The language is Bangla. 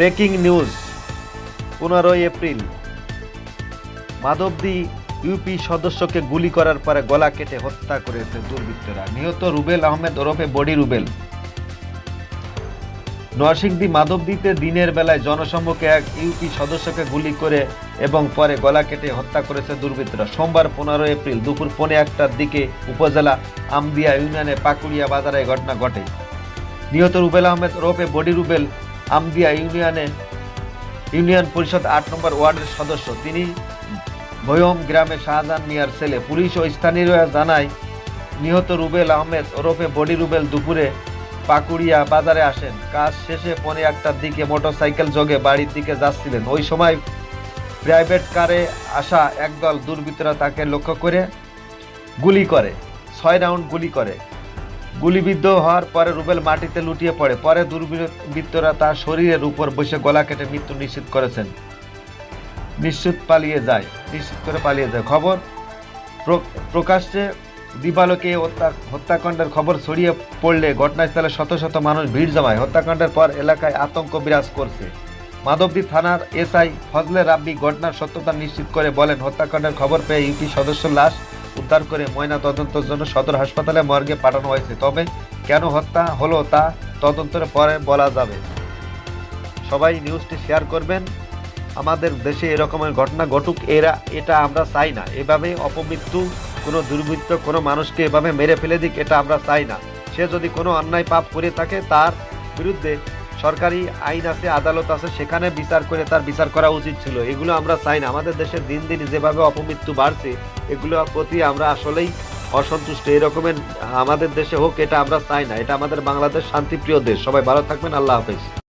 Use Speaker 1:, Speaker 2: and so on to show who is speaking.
Speaker 1: ব্রেকিং নিউজ, পনেরোই এপ্রিল। মাধবদী ইউপি সদস্যকে গুলি করার পরে গলা কেটে হত্যা করেছে দুর্বৃত্তরা। নিহত রুবেল আহমেদ ওরফে বডি রুবেল। নরসিংদী মাধবদীতে দিনের বেলায় জনসম্মুখে এক ইউপি সদস্যকে গুলি করে এবং পরে গলা কেটে হত্যা করেছে দুর্বৃত্তরা। সোমবার পনেরো এপ্রিল দুপুর পৌনে একটার দিকে উপজেলা আমদিয়া ইউনিয়নে পাকুড়িয়া বাজারে ঘটনা ঘটে। নিহত রুবেল আহমেদ ওরফে বডি রুবেল আমদিয়া ইউনিয়নে ইউনিয়ন পরিষদ আট নম্বর ওয়ার্ডের সদস্য। তিনি ভয়ম গ্রামে শাহজাহান মিয়ার ছেলে। পুলিশ ও স্থানীয়রা জানায়, নিহত রুবেল আহমেদ ওরফে বডি রুবেল দুপুরে পাকুড়িয়া বাজারে আসেন। কাজ শেষে পৌনে একটার দিকে মোটরসাইকেল যোগে বাড়ির দিকে যাচ্ছিলেন। ওই সময় প্রাইভেট কারে আসা একদল দুর্বৃত্তরা তাকে লক্ষ্য করে গুলি করে, ছয় রাউন্ড গুলি করে। গুলিবিদ্ধ হওয়ার পরে রুবেল মাটিতে লুটিয়ে পড়ে। পরে দুর্বৃত্তরা তার শরীরের উপর বসে গলা কেটে মৃত্যু নিশ্চিত করেছেন। নিশ্চিত পালিয়ে যায়, নিশ্চিত করে পালিয়ে যায়। খবর প্রকাশ্যে দিবালোকে হত্যাকাণ্ডের খবর ছড়িয়ে পড়লে ঘটনাস্থলে শত শত মানুষ ভিড় জমায়। হত্যাকাণ্ডের পর এলাকায় আতঙ্ক বিরাজ করছে। মাধবদী থানার এসআই ফজলে রাব্বি ঘটনার সত্যতা নিশ্চিত করে বলেন, হত্যাকাণ্ডের খবর পেয়ে ইউপি সদস্য লাশ উদ্ধার করে ময়না তদন্তের জন্য সদর হাসপাতালে মর্গে পাঠানো হয়েছে। তবে কেন হত্যা হলো তা তদন্তের পরে বলা যাবে। সবাই নিউজটি শেয়ার করবেন। আমাদের দেশে এরকমের ঘটনা ঘটুক, এরা, এটা আমরা চাই না। এভাবে অপমৃত্যু, কোনো দুর্বৃত্ত, কোনো মানুষকে এভাবে মেরে ফেলে দিক, এটা আমরা চাই না। সে যদি কোনো অন্যায় পাপ করে থাকে, তার বিরুদ্ধে সরকারি আইন আছে, আদালত আছে, সেখানে বিচার করে তার বিচার করা উচিত ছিল। এগুলো আমরা চাই না। আমাদের দেশে দিন দিন যেভাবে অপমৃত্যু বাড়ছে, এগুলো প্রতি আমরা আসলেই অসন্তুষ্ট। এরকমের আমাদের দেশে হোক, এটা আমরা চাই না। এটা আমাদের বাংলাদেশ শান্তিপ্রিয় দেশ। সবাই ভালো থাকবেন। আল্লাহ হাফেজ।